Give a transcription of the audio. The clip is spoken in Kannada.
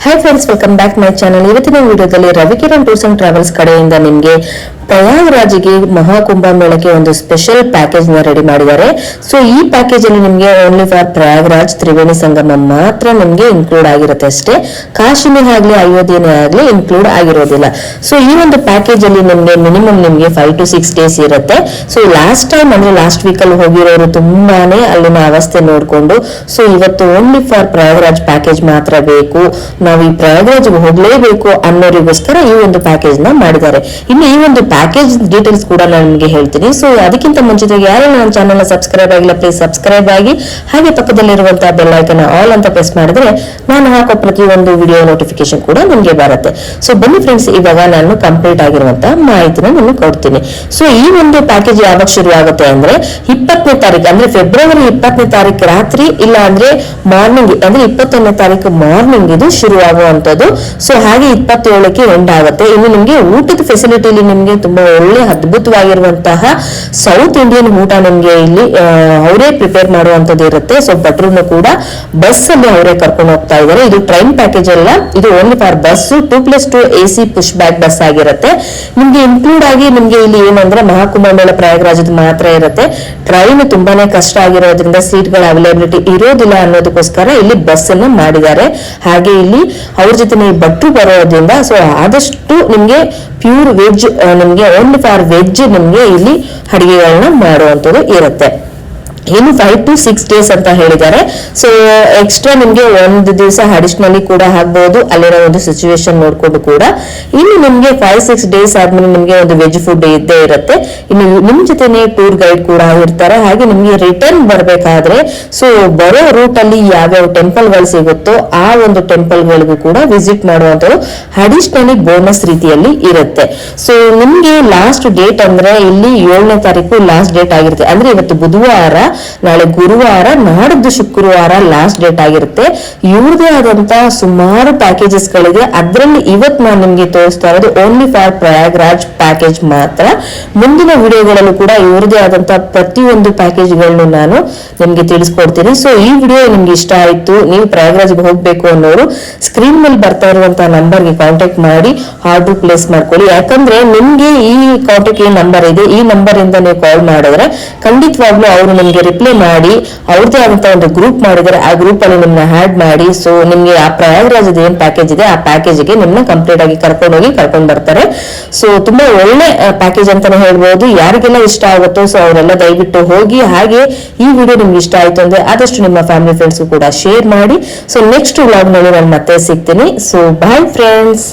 Hi friends welcome back my channel ಇವತ್ತಿನ ವಿಡಿಯೋದಲ್ಲಿ ರವಿಕಿರಣ್ ಟೂರ್ಸ್ ಅಂಡ್ ಟ್ರಾವೆಲ್ಸ್ ಕಡೆಯಿಂದ ನಿಮಗೆ ಪ್ರಯಾಗ್ರಾಜ್ಗೆ ಮಹಾಕುಂಭ ಮೇಳಕ್ಕೆ ಒಂದು ಸ್ಪೆಷಲ್ ಪ್ಯಾಕೇಜ್ನ ರೆಡಿ ಮಾಡಿದ್ದಾರೆ. ಸೊ ಈ ಪ್ಯಾಕೇಜ್ ಅಲ್ಲಿ ನಿಮಗೆ ಓನ್ಲಿ ಫಾರ್ ಪ್ರಯಾಗ್ರಾಜ್ ತ್ರಿವೇಣಿ ಸಂಗಮ ಮಾತ್ರ ನಿಮಗೆ ಇನ್ಕ್ಲೂಡ್ ಆಗಿರುತ್ತೆ ಅಷ್ಟೇ. ಕಾಶಿನೇ ಆಗ್ಲಿ, ಅಯೋಧ್ಯೆನೇ ಆಗ್ಲಿ ಇನ್ಕ್ಲೂಡ್ ಆಗಿರೋದಿಲ್ಲ. ಸೊ ಈ ಒಂದು ಪ್ಯಾಕೇಜ್ ಅಲ್ಲಿ ನಿಮಗೆ ಮಿನಿಮಮ್ ನಿಮಗೆ ಫೈವ್ ಟು ಸಿಕ್ಸ್ ಡೇಸ್ ಇರುತ್ತೆ. ಸೊ ಲಾಸ್ಟ್ ಟೈಮ್ ಅಂದ್ರೆ ಲಾಸ್ಟ್ ವೀಕ್ ಅಲ್ಲಿ ಹೋಗಿರೋರು ತುಂಬಾನೇ ಅಲ್ಲಿನ ಅವಸ್ಥೆ ನೋಡಿಕೊಂಡು ಸೊ ಇವತ್ತು ಓನ್ಲಿ ಫಾರ್ ಪ್ರಯಾಗ್ರಾಜ್ ಪ್ಯಾಕೇಜ್ ಮಾತ್ರ ಬೇಕು. ನಾವು ಈ ಪ್ರಯಾಗ್ರಾಜ್ ಹೋಗ್ಲೇಬೇಕು ಅನ್ನೋರಿಗೋಸ್ಕರ ಈ ಒಂದು ಪ್ಯಾಕೇಜ್ನ ಮಾಡಿದ್ದಾರೆ. ಇನ್ನು ಈ ಒಂದು ಪ್ಯಾಕೇಜ್ ಡೀಟೇಲ್ಸ್ ಕೂಡ ನಾನು ನಿಮಗೆ ಹೇಳ್ತೀನಿ. ಸೊ ಅದಕ್ಕಿಂತ ಮುಂಚಿತವಾಗಿ ಯಾರು ನನ್ನ ಚಾನಲ್ ಸಬ್ಸ್ಕ್ರೈಬ್ ಆಗಿಲ್ಲ ಪ್ಲೀಸ್ ಸಬ್ಸ್ಕ್ರೈಬ್ ಆಗಿ. ಹಾಗೆ ಪಕ್ಕದಲ್ಲಿರುವಂತಹ ಬೆಲ್ಲೈಕನ್ ಆಲ್ ಅಂತ ಪ್ರೆಸ್ ಮಾಡಿದ್ರೆ ನಾನು ಹಾಕೋ ಪ್ರತಿಯೊಂದು ವಿಡಿಯೋ ನೋಟಿಫಿಕೇಶನ್ ಕೂಡ ನಿಮಗೆ ಬರುತ್ತೆ. ಸೊ ಬನ್ನಿ ಫ್ರೆಂಡ್ಸ್ ಇವಾಗ ನಾನು ಕಂಪ್ಲೀಟ್ ಆಗಿರುವಂತಹ ಮಾಹಿತಿನ ನಿಮಗೆ ಕೊಡ್ತೀನಿ. ಸೊ ಈ ಒಂದು ಪ್ಯಾಕೇಜ್ ಯಾವಾಗ ಶುರು ಆಗುತ್ತೆ ಅಂದ್ರೆ ಇಪ್ಪತ್ತನೇ ತಾರೀಕು, ಅಂದ್ರೆ ಫೆಬ್ರವರಿ ಇಪ್ಪತ್ತನೇ ತಾರೀಕು ರಾತ್ರಿ, ಇಲ್ಲ ಅಂದ್ರೆ ಮಾರ್ನಿಂಗ್ ಅಂದ್ರೆ ಇಪ್ಪತ್ತೊಂದನೇ ತಾರೀಕು ಮಾರ್ನಿಂಗ್ ಇದು ಶುರು ಆಗುವಂತದ್ದು ಸೊ ಹಾಗೆ ಇಪ್ಪತ್ತೇಳಕ್ಕೆ ಎಂಡ್ ಆಗುತ್ತೆ. ಇನ್ನು ನಿಮಗೆ ಊಟದ ಫೆಸಿಲಿಟಿಲಿ ನಿಮ್ಗೆ ತುಂಬಾ ಒಳ್ಳೆ ಅದ್ಭುತವಾಗಿರುವಂತಹ ಸೌತ್ ಇಂಡಿಯನ್ ಊಟ ನಿಮ್ಗೆ ಇಲ್ಲಿ ಅವರೇ ಪ್ರಿಪೇರ್ ಮಾಡುವಂತದ್ದು ಇರುತ್ತೆ. ಸೊ ಭಟ್ರನ್ನು ಕೂಡ ಬಸ್ ಅಲ್ಲಿ ಅವರೇ ಕರ್ಕೊಂಡು ಹೋಗ್ತಾ ಇದ್ದಾರೆ. ಇದು ಟ್ರೈನ್ ಪ್ಯಾಕೇಜ್ ಅಲ್ಲ. ಇದು only for bus two plus two A C push back bus ಆಗಿರುತ್ತೆ. ನಿಮ್ಗೆ ಇನ್ಕ್ಲೂಡ್ ಆಗಿ ನಿಮ್ಗೆ ಇಲ್ಲಿ ಏನಂದ್ರೆ ಮಹಾಕುಂಭ ಮೇಳ ಪ್ರಯಾಗರಾಜದ ಮಾತ್ರ ಇರುತ್ತೆ. ಟ್ರೈನ್ ತುಂಬಾನೇ ಕಷ್ಟ ಆಗಿರೋದ್ರಿಂದ ಸೀಟ್ಗಳ ಅವೈಲೇಬಿಲಿಟಿ ಇರೋದಿಲ್ಲ ಅನ್ನೋದಕ್ಕೋಸ್ಕರ ಇಲ್ಲಿ ಬಸ್ ಅನ್ನ ಮಾಡಿದ್ದಾರೆ. ಹಾಗೆ ಇಲ್ಲಿ ಅವ್ರ ಜೊತೆ ನೀವು ಭಟ್ರು ಬರೋದ್ರಿಂದ ಸೊ ಆದಷ್ಟು ನಿಮ್ಗೆ pure veg only for veg ನಿಮಗೆ ಇಲ್ಲಿ ಅಡಿಗೆಗಳನ್ನ ಮಾಡುವಂಥದ್ದು ಇರುತ್ತೆ. ಇನ್ನು ಫೈವ್ ಟು ಸಿಕ್ಸ್ ಡೇಸ್ ಅಂತ ಹೇಳಿದ್ದಾರೆ. ಸೊ ಎಕ್ಸ್ಟ್ರಾ ನಿಮ್ಗೆ ಒಂದು ದಿವಸ ಅಡಿಷನಲಿ ಕೂಡ ಹಾಕ್ಬಹುದು ಅಲ್ಲಿರೋ ಒಂದು ಸಿಚುವೇಶನ್ ನೋಡ್ಕೊಂಡು ಕೂಡ. ಇನ್ನು ನಿಮ್ಗೆ ಫೈವ್ ಸಿಕ್ಸ್ ಡೇಸ್ ಆದ್ಮೇಲೆ ನಿಮ್ಗೆ ಒಂದು ವೆಜ್ ಫುಡ್ ಇದ್ದೇ ಇರುತ್ತೆ. ಇನ್ನು ನಿಮ್ ಜೊತೆನೆ ಟೂರ್ ಗೈಡ್ ಕೂಡ ಇರ್ತಾರೆ. ಹಾಗೆ ನಿಮ್ಗೆ ರಿಟರ್ನ್ ಬರ್ಬೇಕಾದ್ರೆ ಸೊ ಬರೋ ರೂಟ್ ಅಲ್ಲಿ ಯಾವ್ಯಾವ ಟೆಂಪಲ್ಗಳು ಸಿಗುತ್ತೋ ಆ ಒಂದು ಟೆಂಪಲ್ ಗಳಿಗೂ ಕೂಡ ವಿಸಿಟ್ ಮಾಡುವಂತದ್ದು ಅಡಿಷನಲಿ ಬೋನಸ್ ರೀತಿಯಲ್ಲಿ ಇರುತ್ತೆ. ಸೊ ನಿಮ್ಗೆ ಲಾಸ್ಟ್ ಡೇಟ್ ಅಂದ್ರೆ ಇಲ್ಲಿ ಏಳನೇ ತಾರೀಕು ಲಾಸ್ಟ್ ಡೇಟ್ ಆಗಿರುತ್ತೆ. ಅಂದ್ರೆ ಇವತ್ತು ಬುಧವಾರ ನಾಳೆ ಗುರುವಾರ, ನಾಡಿದ್ದು ಶುಕ್ರವಾರ ಲಾಸ್ಟ್ ಡೇಟ್ ಆಗಿರುತ್ತೆ. ಇವ್ರದೇ ಆದಂತಹ ಸುಮಾರು ಪ್ಯಾಕೇಜಸ್ ಗಳಿದೆ ಅದ್ರಲ್ಲಿ ಇವತ್ತು ನಾನು ನಿಮ್ಗೆ ತೋರಿಸ್ತಾ ಇರೋದು ಓನ್ಲಿ ಫಾರ್ ಪ್ರಯಾಗ್ರಾಜ್ ಪ್ಯಾಕೇಜ್ ಮಾತ್ರ. ಮುಂದಿನ ವಿಡಿಯೋಗಳಲ್ಲೂ ಕೂಡ ಇವ್ರದೇ ಆದಂತಹ ಪ್ರತಿಯೊಂದು ಪ್ಯಾಕೇಜ್ಗಳನ್ನು ನಾನು ನಿಮ್ಗೆ ತಿಳಿಸ್ಕೊಡ್ತೀನಿ. ಸೊ ಈ ವಿಡಿಯೋ ನಿಮ್ಗೆ ಇಷ್ಟ ಆಯ್ತು, ನೀವು ಪ್ರಯಾಗ್ರಾಜ್ಗೆ ಹೋಗ್ಬೇಕು ಅನ್ನೋರು ಸ್ಕ್ರೀನ್ ಮೇಲೆ ಬರ್ತಾ ಇರುವಂತಹ ನಂಬರ್ಗೆ ಕಾಂಟ್ಯಾಕ್ಟ್ ಮಾಡಿ ಆರ್ಡರ್ ಪ್ಲೇಸ್ ಮಾಡ್ಕೊಳ್ಳಿ. ಯಾಕಂದ್ರೆ ನಿಮ್ಗೆ ಈ ಕಾಂಟ್ಯಾಕ್ಟ್ ಈ ನಂಬರ್ ಇದೆ. ಈ ನಂಬರ್ ಇಂದ ನೀವು ಕಾಲ್ ಮಾಡಿದ್ರೆ ಖಂಡಿತವಾಗ್ಲೂ ಅವರು ನಿಮ್ಗೆ ರಿಪ್ಲೈ ಮಾಡಿ ಅವ್ರದೇ ಆದಂತ ಒಂದು ಗ್ರೂಪ್ ಮಾಡಿದರೆ ಆ ಗ್ರೂಪ್ ಅಲ್ಲಿ ನಿಮ್ನ ಆಡ್ ಮಾಡಿ. ಸೊ ನಿಮ್ಗೆ ಆ ಪ್ರಯಾಗರಾಜದ ಏನ್ ಪ್ಯಾಕೇಜ್ ಇದೆ, ಆ ಪ್ಯಾಕೇಜ್ಗೆ ನಿಮ್ನ ಕಂಪ್ಲೀಟ್ ಆಗಿ ಕರ್ಕೊಂಡು ಹೋಗಿ ಕರ್ಕೊಂಡು ಬರ್ತಾರೆ. ಸೊ ತುಂಬಾ ಒಳ್ಳೆ ಪ್ಯಾಕೇಜ್ ಅಂತಾನೆ ಹೇಳ್ಬೋದು. ಯಾರಿಗೆಲ್ಲ ಇಷ್ಟ ಆಗುತ್ತೋ ಸೊ ಅವರೆಲ್ಲ ದಯವಿಟ್ಟು ಹೋಗಿ, ಹಾಗೆ ಈ ವಿಡಿಯೋ ನಿಮ್ಗೆ ಇಷ್ಟ ಆಯ್ತು ಅಂದ್ರೆ ಆದಷ್ಟು ನಿಮ್ಮ ಫ್ಯಾಮಿಲಿ ಫ್ರೆಂಡ್ಸ್ ಕೂಡ ಶೇರ್ ಮಾಡಿ. ಸೊ ನೆಕ್ಸ್ಟ್ ವ್ಲಾಗ್ನಲ್ಲಿ ನಾನು ಮತ್ತೆ ಸಿಗ್ತೀನಿ. So bye friends